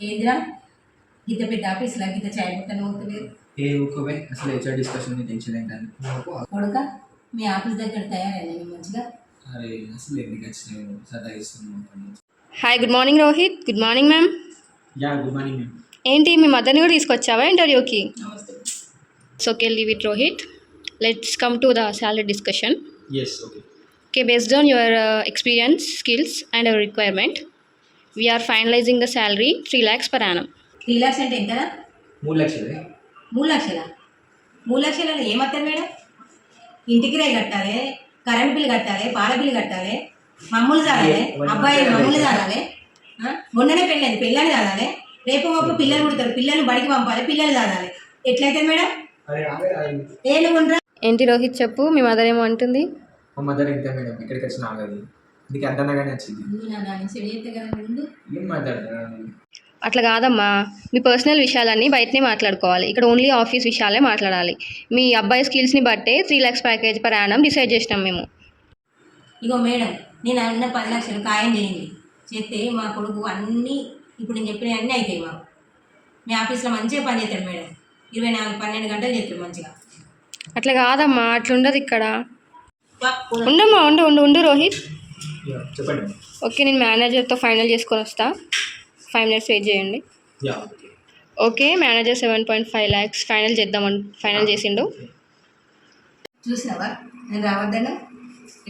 ఏందిరా గిద్ద పెద్ద ఆఫీసులా గిద్ద చాయ్ పుట్టని పోతలేదు ఏ ఊరుకోవే అసలు హెచ్ఆర్ డిస్కషన్ ని టెన్షన్ ఏంటని కొడుక మీ ఆఫీస్ దగ్గర తయారైనా నీ మంచిగా అరే అసలు ఎందుకు వచ్చినావు సదా ఇస్తున్నావు hi good morning Rohit good morning ma'am yeah good morning ma'am ఏంటి మీ మదర్ని కూడా తీసుకొచ్చావా ఇంటర్వ్యూకి నమస్తే so okay leave it Rohit let's come to the salary discussion yes okay okay based on your experience skills and our requirement we're finalizing the salary three lakhs per annum three lakhs అంటే ఎంతరా మూడు లక్షలే. మూడు లక్షలా? మూడు లక్షలలో ఏమవుతుంది madam? ఇంటికి రే కట్టాలి current bill కట్టాలి పాల బిల్ కట్టాలి మమ్ములు చాలాలి అబ్బాయి మమ్ములు చాలాలి ఆ? మొన్ననే పెళ్ళైంది పిల్లని చాలాలి రేపు మాపు పిల్లలు పుడతారు పిల్లల్ని బడికి పంపాలి పిల్లలు చాలాలి ఎట్లయితే మేడం? ఏంటి రోహిత్ చెప్పు మీ మదర్ ఏమో అంటుంది? మా మదర్ ఇంతే మేడం ఇక్కడికి వచ్చిన ఆగదు. నీకు అంతనగానే వచ్చింది? ఏం? అట్లా కాదమ్మా మీ పర్సనల్ విషయాలన్నీ బయటనే మాట్లాడుకోవాలి. ఇక్కడ ఓన్లీ ఆఫీస్ విషయాలే మాట్లాడాలి. మీ అబ్బాయి స్కిల్స్ని బట్టే three lakhs package per annum decide చేసినాం మేము. ఇగో మేడం నేను అన్న పది లక్షలు ఖాయం చేయండి. చేస్తే మా కొడుకు అన్నీ ఇప్పుడు నేను చెప్పిన అన్నీ అవుతాయి మాకు. మీ ఆఫీస్లో మంచిగా పని చేస్తాడు మేడం. ఇరవై నాలుగు పన్నెండు గంటలు చేస్తాడు మంచిగా. అట్లా కాదమ్మా అట్లా ఉండదు ఇక్కడ. ఉండమ్మా ఉండు ఉండు ఉండు రోహిత్. చెప్పండి. ఓకే నేను మేనేజర్తో ఫైనల్ చేసుకొని వస్తా. ఫైవ్ మినిట్స్ వెయిట్ చేయండి. Yeah okay manager seven point five lakhs final చేద్దామని ఫైనల్ చేసిండు. చూసినావా? నేను రావద్దను?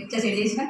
ఎట్లా సెట్ చేసిన?